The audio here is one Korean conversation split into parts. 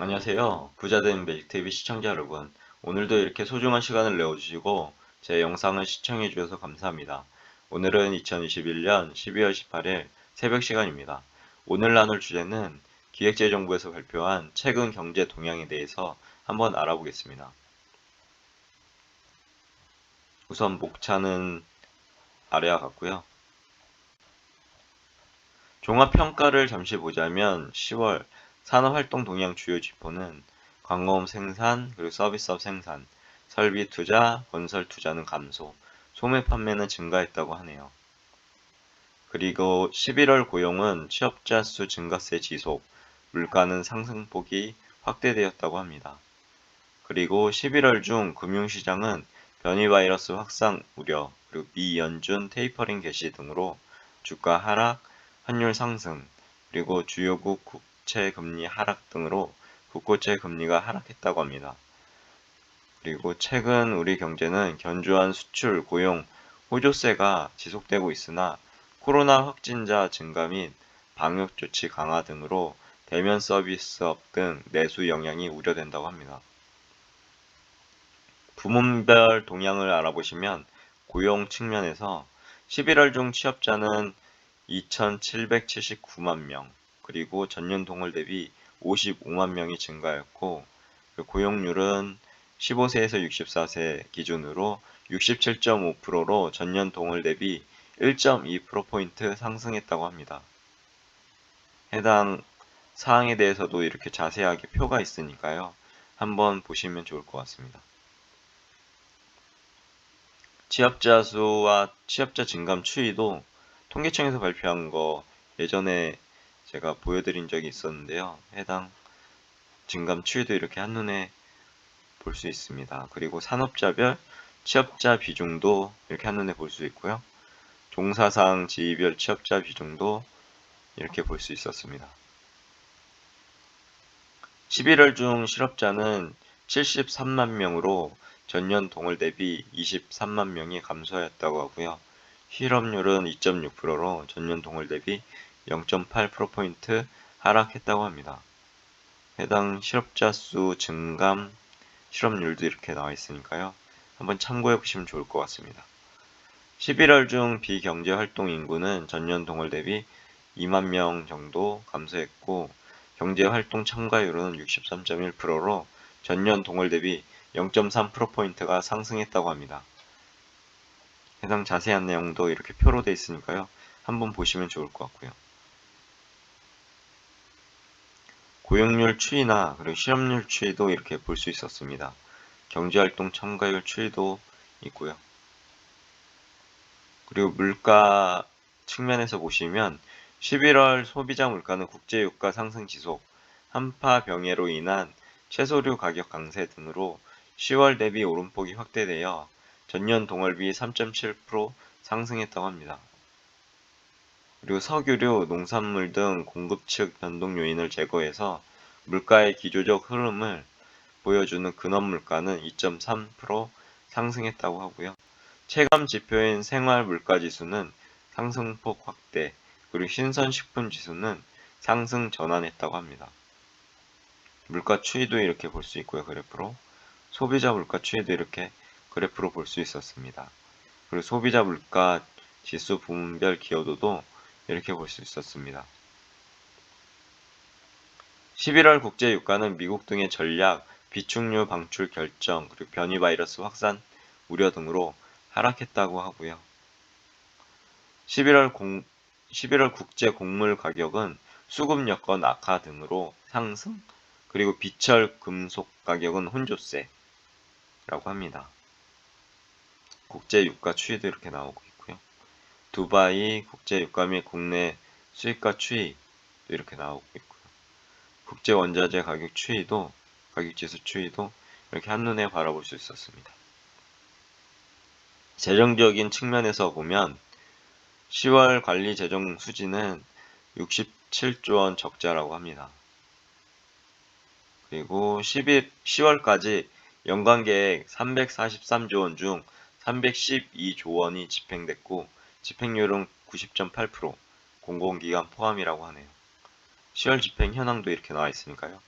안녕하세요. 부자된 매직TV 시청자 여러분. 오늘도 이렇게 소중한 시간을 내어주시고 제 영상을 시청해 주셔서 감사합니다. 오늘은 2021년 12월 18일 새벽 시간입니다. 오늘 나눌 주제는 기획재정부에서 발표한 최근 경제 동향에 대해서 한번 알아보겠습니다. 우선 목차는 아래와 같고요. 종합평가를 잠시 보자면 10월 산업활동 동향 주요 지표는 광고업 생산, 그리고 서비스업 생산, 설비 투자, 건설 투자는 감소, 소매 판매는 증가했다고 하네요. 그리고 11월 고용은 취업자 수 증가세 지속, 물가는 상승폭이 확대되었다고 합니다. 그리고 11월 중 금융시장은 변이 바이러스 확산 우려, 그리고 미연준 테이퍼링 개시 등으로 주가 하락, 환율 상승, 그리고 주요국 국채 금리 하락 등으로 국고채 금리가 하락했다고 합니다. 그리고 최근 우리 경제는 견조한 수출, 고용, 호조세가 지속되고 있으나 코로나 확진자 증가 및 방역 조치 강화 등으로 대면 서비스업 등 내수 영향이 우려된다고 합니다. 부문별 동향을 알아보시면 고용 측면에서 11월 중 취업자는 2,779만 명, 그리고 전년 동월 대비 55만 명이 증가했고 그 고용률은 15세에서 64세 기준으로 67.5%로 전년 동월 대비 1.2%포인트 상승했다고 합니다. 해당 사항에 대해서도 이렇게 자세하게 표가 있으니까요. 한번 보시면 좋을 것 같습니다. 취업자 수와 취업자 증감 추이도 통계청에서 발표한 거 예전에 제가 보여드린 적이 있었는데요. 해당 증감 추이도 이렇게 한눈에 볼 수 있습니다. 그리고 산업자별 취업자 비중도 이렇게 한눈에 볼 수 있고요. 종사상 지위별 취업자 비중도 이렇게 볼 수 있었습니다. 11월 중 실업자는 73만 명으로 전년 동월 대비 23만 명이 감소하였다고 하고요. 실업률은 2.6%로 전년 동월 대비 0.8%포인트 하락했다고 합니다. 해당 실업자 수 증감 실업률도 이렇게 나와 있으니까요. 한번 참고해 보시면 좋을 것 같습니다. 11월 중 비경제 활동 인구는 전년 동월 대비 2만 명 정도 감소했고 경제 활동 참가율은 63.1%로 전년 동월 대비 0.3%포인트가 상승했다고 합니다. 해당 자세한 내용도 이렇게 표로 되어 있으니까요. 한번 보시면 좋을 것 같고요. 고용률 추이나 그리고 실업률 추이도 이렇게 볼 수 있었습니다. 경제활동 참가율 추이도 있고요. 그리고 물가 측면에서 보시면 11월 소비자 물가는 국제유가 상승 지속, 한파 병해로 인한 채소류 가격 강세 등으로 10월 대비 오름폭이 확대되어 전년 동월 비 3.7% 상승했다고 합니다. 그리고 석유류, 농산물 등 공급 측 변동 요인을 제거해서 물가의 기조적 흐름을 보여주는 근원 물가는 2.3% 상승했다고 하고요. 체감 지표인 생활 물가 지수는 상승폭 확대, 그리고 신선식품 지수는 상승 전환했다고 합니다. 물가 추이도 이렇게 볼 수 있고요. 그래프로 소비자 물가 추이도 이렇게 그래프로 볼 수 있었습니다. 그리고 소비자 물가 지수 부문별 기여도도 이렇게 볼 수 있었습니다. 11월 국제 유가는 미국 등의 전략, 비축류 방출 결정, 그리고 변이 바이러스 확산 우려 등으로 하락했다고 하고요. 11월, 공, 11월 국제 곡물 가격은 수급 여건 악화 등으로 상승, 그리고 비철 금속 가격은 혼조세라고 합니다. 국제 유가 추이도 이렇게 나오고 있고요. 두바이 국제 유가 및 국내 수입가 추이 도 이렇게 나오고 있고요. 국제 원자재 가격 추이도 가격 지수 추이도 이렇게 한눈에 바라볼 수 있었습니다. 재정적인 측면에서 보면 10월 관리 재정 수지는 67조 원 적자라고 합니다. 그리고 10일, 10월까지 연간 계획 343조 원 중 312조 원이 집행됐고 집행률은 90.8% 공공기관 포함이라고 하네요. 10월 집행 현황도 이렇게 나와 있으니까요.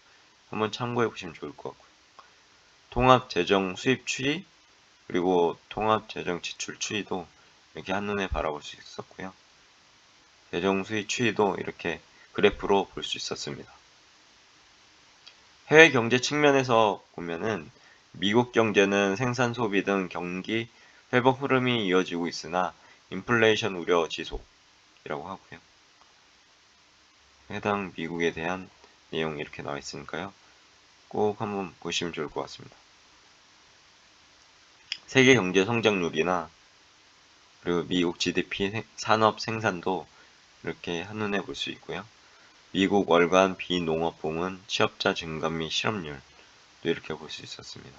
한번 참고해 보시면 좋을 것 같고요. 통합 재정 수입 추이 그리고 통합 재정 지출 추이도 이렇게 한눈에 바라볼 수 있었고요. 재정 수입 추이도 이렇게 그래프로 볼 수 있었습니다. 해외 경제 측면에서 보면은 미국 경제는 생산 소비 등 경기 회복 흐름이 이어지고 있으나 인플레이션 우려 지속이라고 하고요. 해당 미국에 대한 내용이 이렇게 나와 있으니까요. 꼭 한번 보시면 좋을 것 같습니다. 세계 경제 성장률이나 그리고 미국 GDP 산업 생산도 이렇게 한눈에 볼 수 있고요. 미국 월간 비농업 부문 취업자 증감 및 실업률도 이렇게 볼 수 있었습니다.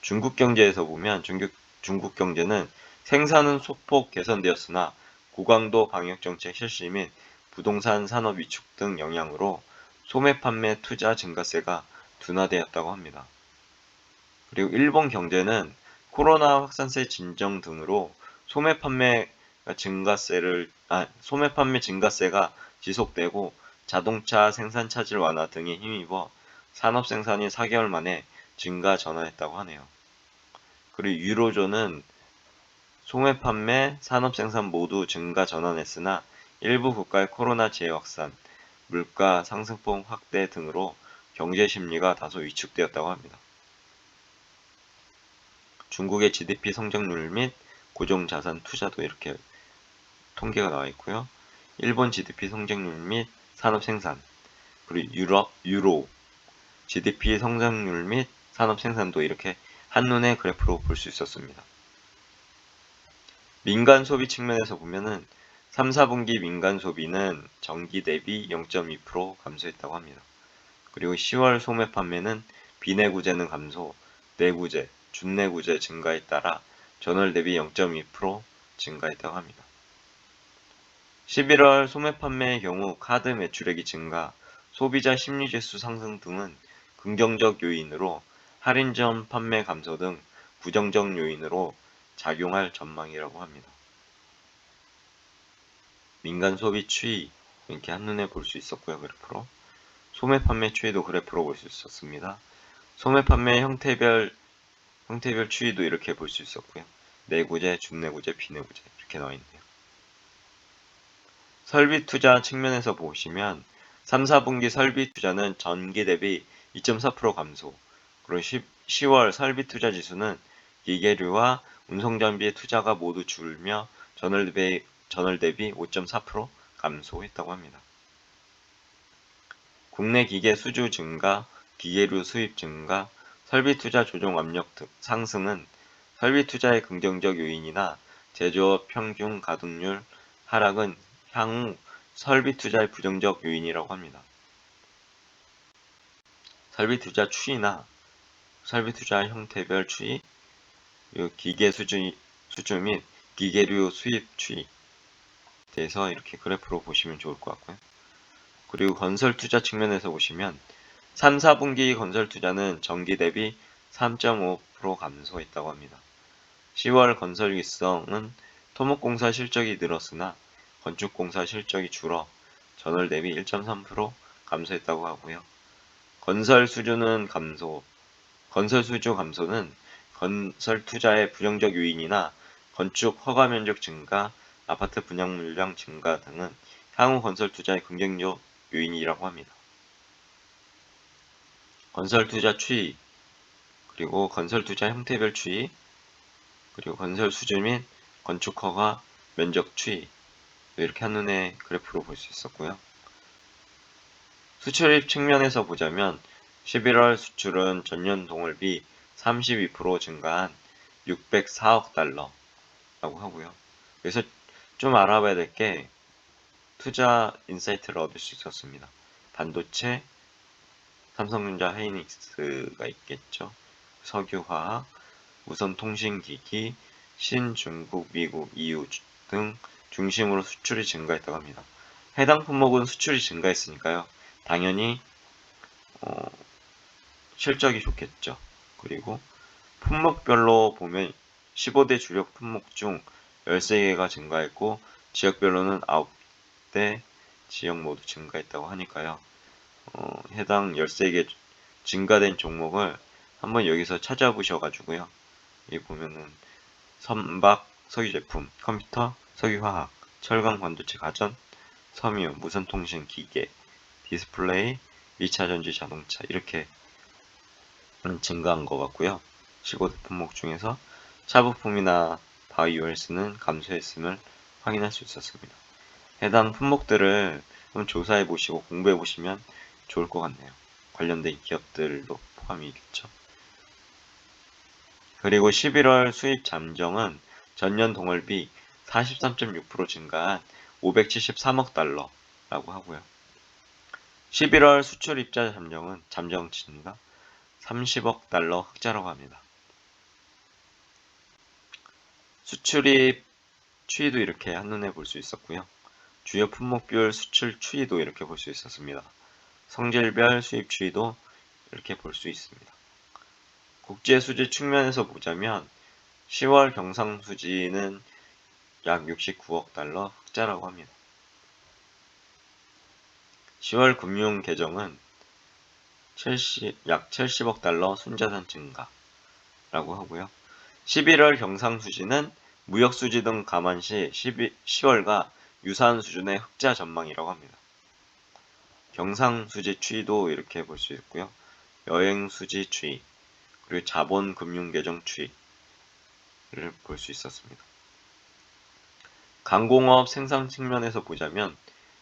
중국 경제에서 보면 중국, 중국 경제는 생산은 소폭 개선되었으나 고강도 방역 정책 실시 및 부동산 산업 위축 등 영향으로 소매 판매 투자 증가세가 둔화되었다고 합니다. 그리고 일본 경제는 코로나 확산세 진정 등으로 소매 판매 증가세를 아, 소매 판매 증가세가 지속되고 자동차 생산 차질 완화 등에 힘입어 산업 생산이 4개월 만에 증가 전환했다고 하네요. 그리고 유로존은 소매 판매, 산업 생산 모두 증가 전환했으나 일부 국가의 코로나 재확산, 물가 상승폭 확대 등으로 경제 심리가 다소 위축되었다고 합니다. 중국의 GDP 성장률 및 고정자산 투자도 이렇게 통계가 나와 있고요. 일본 GDP 성장률 및 산업 생산, 그리고 유럽, 유로 GDP 성장률 및 산업 생산도 이렇게 한눈에 그래프로 볼 수 있었습니다. 민간 소비 측면에서 보면은 3, 4분기 민간 소비는 전기 대비 0.2% 감소했다고 합니다. 그리고 10월 소매 판매는 비내구재는 감소, 내구재, 준내구재 증가에 따라 전월 대비 0.2% 증가했다고 합니다. 11월 소매 판매의 경우 카드 매출액이 증가, 소비자 심리지수 상승 등은 긍정적 요인으로 할인점 판매 감소 등 부정적 요인으로 작용할 전망이라고 합니다. 민간 소비 추이 이렇게 한눈에 볼 수 있었고요 그래프로 소매 판매 추이도 그래프로 볼 수 있었습니다. 소매 판매 형태별 형태별 추이도 이렇게 볼 수 있었고요. 내구재, 준내구재, 비내구재 이렇게 나와 있네요. 설비 투자 측면에서 보시면 3, 4분기 설비 투자는 전기 대비 2.4% 감소, 그리고 10, 10월 설비 투자 지수는 기계류와 운송 장비의 투자가 모두 줄며 전월 대비, 전월 대비 5.4% 감소했다고 합니다. 국내 기계 수주 증가, 기계류 수입 증가, 설비 투자 조정 압력 상승은 설비 투자의 긍정적 요인이나 제조업 평균 가동률 하락은 향후 설비 투자의 부정적 요인이라고 합니다. 설비 투자 추이나 설비 투자 형태별 추이, 기계 수주, 수주 및 기계류 수입 추이 대해서 이렇게 그래프로 보시면 좋을 것 같고요. 그리고 건설 투자 측면에서 보시면 3, 4분기 건설 투자는 전기 대비 3.5% 감소했다고 합니다. 10월 건설 기성은 토목공사 실적이 늘었으나 건축공사 실적이 줄어 전월 대비 1.3% 감소했다고 하고요. 건설 수주는 감소, 건설 수주 감소는 건설 투자의 부정적 요인이나 건축 허가 면적 증가, 아파트 분양 물량 증가 등은 향후 건설 투자의 긍정적 요인이라고 합니다. 건설 투자 추이, 그리고 건설 투자 형태별 추이, 그리고 건설 수주 및 건축 허가 면적 추이, 이렇게 한눈에 그래프로 볼 수 있었고요. 수출입 측면에서 보자면 11월 수출은 전년 동월비 32% 증가한 604억 달러라고 하고요. 그래서 좀 알아봐야 될 게 투자 인사이트를 얻을 수 있었습니다. 반도체, 삼성전자, 하이닉스가 있겠죠. 석유화학, 우선통신기기, 신중국, 미국, EU 등 중심으로 수출이 증가했다고 합니다. 해당 품목은 수출이 증가했으니까요. 당연히 어, 실적이 좋겠죠. 그리고 품목별로 보면 15대 주력 품목 중 13개가 증가했고 지역별로는 9대 지역 모두 증가했다고 하니까요. 어, 해당 13개 증가된 종목을 한번 여기서 찾아보셔가지고요. 여기 보면은 선박, 석유제품, 컴퓨터, 석유화학, 철강, 반도체, 가전, 섬유, 무선통신, 기계, 디스플레이, 2차 전지 자동차 이렇게 증가한 것 같고요. 15대 품목 중에서 차부품이나 바이오헬스는 감소했음을 확인할 수 있었습니다. 해당 품목들을 한번 조사해 보시고 공부해 보시면 좋을 것 같네요. 관련된 기업들도 포함이겠죠. 그리고 11월 수입 잠정은 전년 동월비 43.6% 증가한 573억 달러라고 하고요. 11월 수출 입자 잠정은 잠정치가 30억 달러 흑자라고 합니다. 수출입 추이도 이렇게 한눈에 볼 수 있었고요. 주요 품목별 수출 추이도 이렇게 볼 수 있었습니다. 성질별 수입 추이도 이렇게 볼 수 있습니다. 국제 수지 측면에서 보자면 10월 경상 수지는 약 69억 달러 흑자라고 합니다. 10월 금융 계정은 70, 약 70억 달러 순자산 증가라고 하고요. 11월 경상 수지는 무역 수지 등 감안 시 12, 10월과 유사한 수준의 흑자 전망이라고 합니다. 경상 수지 추이도 이렇게 볼 수 있고요. 여행 수지 추이, 그리고 자본 금융 계정 추이를 볼 수 있었습니다. 강공업 생산 측면에서 보자면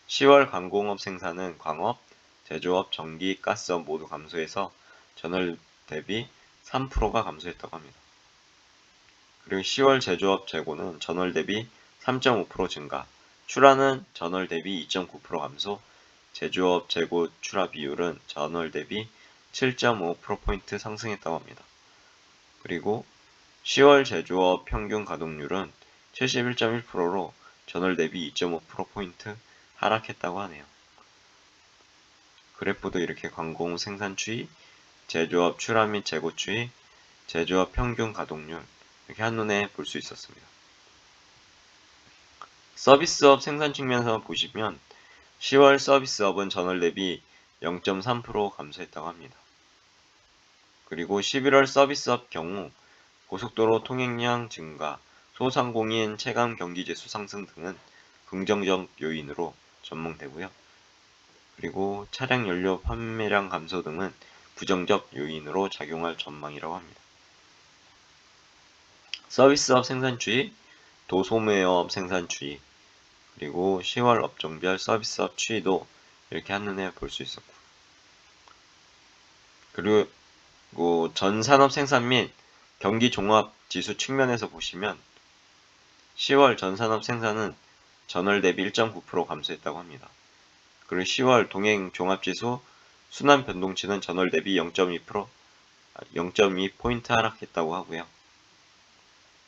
10월 강공업 생산은 광업, 제조업, 전기, 가스업 모두 감소해서 전월 대비 3%가 감소했다고 합니다. 그리고 10월 제조업 재고는 전월 대비 3.5% 증가, 출하는 전월 대비 2.9% 감소, 제조업 재고 출하 비율은 전월 대비 7.5%포인트 상승했다고 합니다. 그리고 10월 제조업 평균 가동률은 71.1%로 전월 대비 2.5%포인트 하락했다고 하네요. 그래프도 이렇게 광공 생산 추이, 제조업 출하 및 재고 추이, 제조업 평균 가동률 이렇게 한눈에 볼 수 있었습니다. 서비스업 생산 측면에서 보시면 10월 서비스업은 전월 대비 0.3% 감소했다고 합니다. 그리고 11월 서비스업 경우 고속도로 통행량 증가, 소상공인 체감 경기지수 상승 등은 긍정적 요인으로 전망되고요. 그리고 차량 연료 판매량 감소 등은 부정적 요인으로 작용할 전망이라고 합니다. 서비스업 생산 추이, 도소매업 생산 추이, 그리고 10월 업종별 서비스업 추이도 이렇게 한눈에 볼 수 있었고 그리고 전 산업 생산 및 경기 종합 지수 측면에서 보시면 10월 전 산업 생산은 전월 대비 1.9% 감소했다고 합니다. 그리고 10월 동행 종합지수 순환 변동치는 전월 대비 0.2% 0.2포인트 하락했다고 하고요.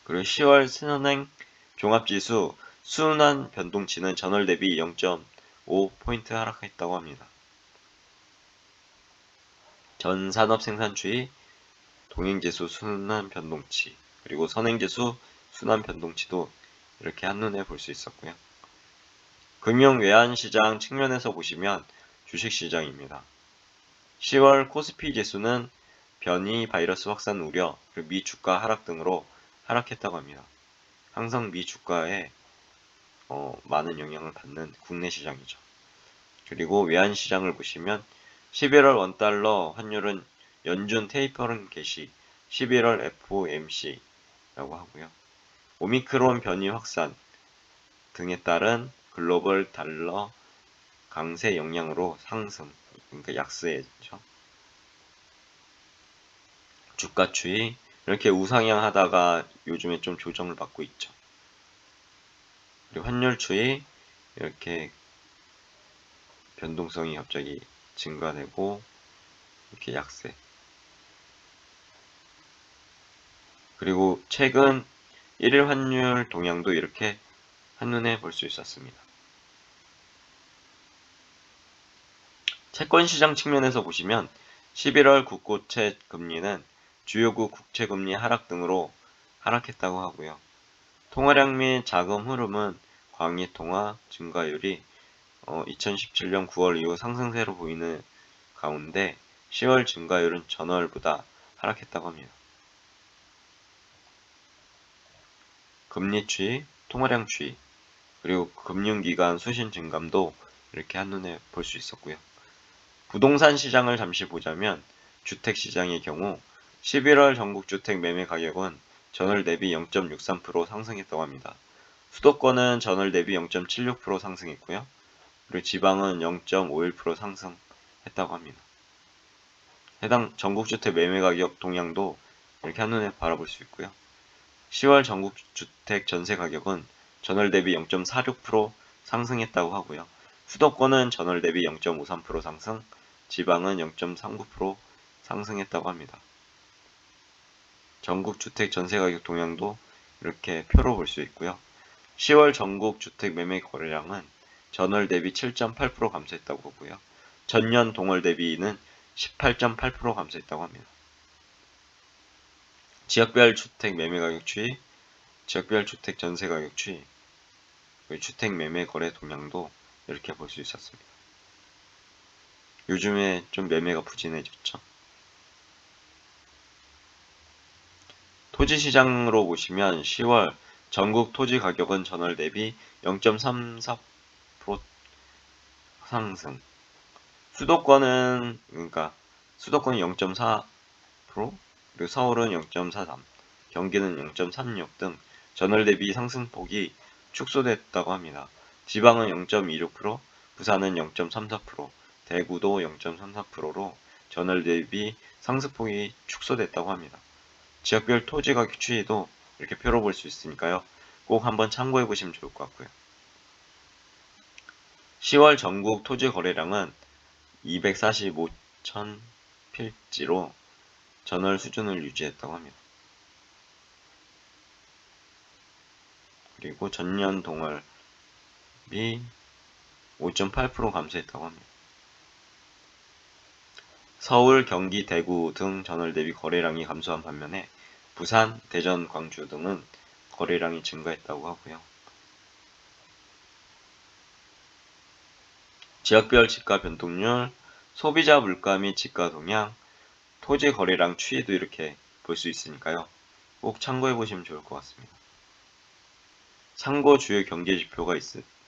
그리고 10월 신은행 종합지수 순환 변동치는 전월 대비 0.5포인트 하락했다고 합니다. 전 산업 생산추이, 동행지수 순환 변동치, 그리고 선행지수 순환 변동치도 이렇게 한눈에 볼 수 있었고요. 금융 외환시장 측면에서 보시면 주식시장입니다. 10월 코스피 지수는 변이 바이러스 확산 우려, 그리고 미 주가 하락 등으로 하락했다고 합니다. 항상 미 주가에 어, 많은 영향을 받는 국내 시장이죠. 그리고 외환 시장을 보시면 11월 원달러 환율은 연준 테이퍼링 개시 11월 FOMC라고 하고요. 오미크론 변이 확산 등에 따른 글로벌 달러 강세 영향으로 상승, 그러니까 약세죠. 주가 추이 이렇게 우상향 하다가 요즘에 좀 조정을 받고 있죠. 그리고 환율 추이 이렇게 변동성이 갑자기 증가되고 이렇게 약세. 그리고 최근 1일 환율 동향도 이렇게 한눈에 볼 수 있었습니다. 채권 시장 측면에서 보시면 11월 국고채 금리는 주요국 국채 금리 하락 등으로 하락했다고 하고요. 통화량 및 자금 흐름은 광의 통화 증가율이 어, 2017년 9월 이후 상승세로 보이는 가운데 10월 증가율은 전월보다 하락했다고 합니다. 금리 추이, 통화량 추이, 그리고 금융기관 수신 증감도 이렇게 한눈에 볼 수 있었고요. 부동산 시장을 잠시 보자면 주택 시장의 경우 11월 전국 주택 매매 가격은 전월 대비 0.63% 상승했다고 합니다. 수도권은 전월 대비 0.76% 상승했고요. 그리고 지방은 0.51% 상승했다고 합니다. 해당 전국 주택 매매 가격 동향도 이렇게 한눈에 바라볼 수 있고요. 10월 전국 주택 전세 가격은 전월 대비 0.46% 상승했다고 하고요. 수도권은 전월 대비 0.53% 상승, 지방은 0.39% 상승했다고 합니다. 전국 주택 전세 가격 동향도 이렇게 표로 볼 수 있고요. 10월 전국 주택 매매 거래량은 전월 대비 7.8% 감소했다고 하고요. 전년 동월 대비는 18.8% 감소했다고 합니다. 지역별 주택 매매 가격 추이, 지역별 주택 전세 가격 추이, 그리고 주택 매매 거래 동향도 이렇게 볼 수 있었습니다. 요즘에 좀 매매가 부진해졌죠. 토지 시장으로 보시면 10월 전국 토지 가격은 전월 대비 0.34% 상승. 수도권은 그러니까 수도권이 0.4%, 그리고 서울은 0.43, 경기는 0.36 등 전월 대비 상승폭이 축소됐다고 합니다. 지방은 0.26%, 부산은 0.34%, 대구도 0.33%로 전월 대비 상승폭이 축소됐다고 합니다. 지역별 토지 가격 추이도 이렇게 표로 볼 수 있으니까요. 꼭 한번 참고해 보시면 좋을 것 같고요. 10월 전국 토지 거래량은 245천 필지로 전월 수준을 유지했다고 합니다. 그리고 전년 동월 비5.8% 감소했다고 합니다. 서울, 경기, 대구 등 전월 대비 거래량이 감소한 반면에 부산, 대전, 광주 등은 거래량이 증가했다고 하고요. 지역별 집가 변동률, 소비자 물가 및 집가 동향, 토지 거래량 추이도 이렇게 볼 수 있으니까요. 꼭 참고해 보시면 좋을 것 같습니다. 참고 주요 경제 지표가 있,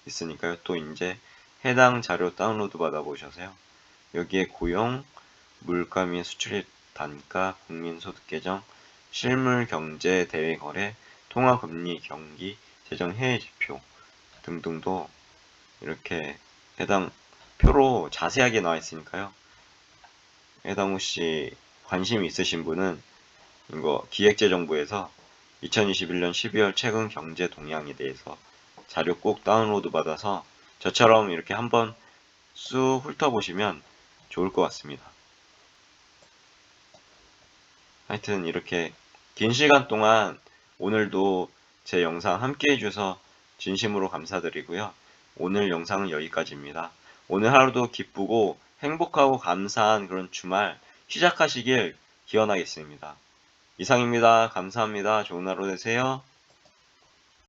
있으니까요. 또 이제 해당 자료 다운로드 받아 보셔서요. 여기에 고용, 물가 및 수출입 단가, 국민소득 계정, 실물 경제 대외 거래, 통화 금리 경기, 재정 해외 지표 등등도 이렇게 해당 표로 자세하게 나와 있으니까요. 해당 혹시 관심 있으신 분은 이거 기획재정부에서 2021년 12월 최근 경제 동향에 대해서 자료 꼭 다운로드 받아서 저처럼 이렇게 한번 쑥 훑어보시면 좋을 것 같습니다. 하여튼 이렇게 긴 시간 동안 오늘도 제 영상 함께 해주셔서 진심으로 감사드리고요. 오늘 영상은 여기까지입니다. 오늘 하루도 기쁘고 행복하고 감사한 그런 주말 시작하시길 기원하겠습니다. 이상입니다. 감사합니다. 좋은 하루 되세요.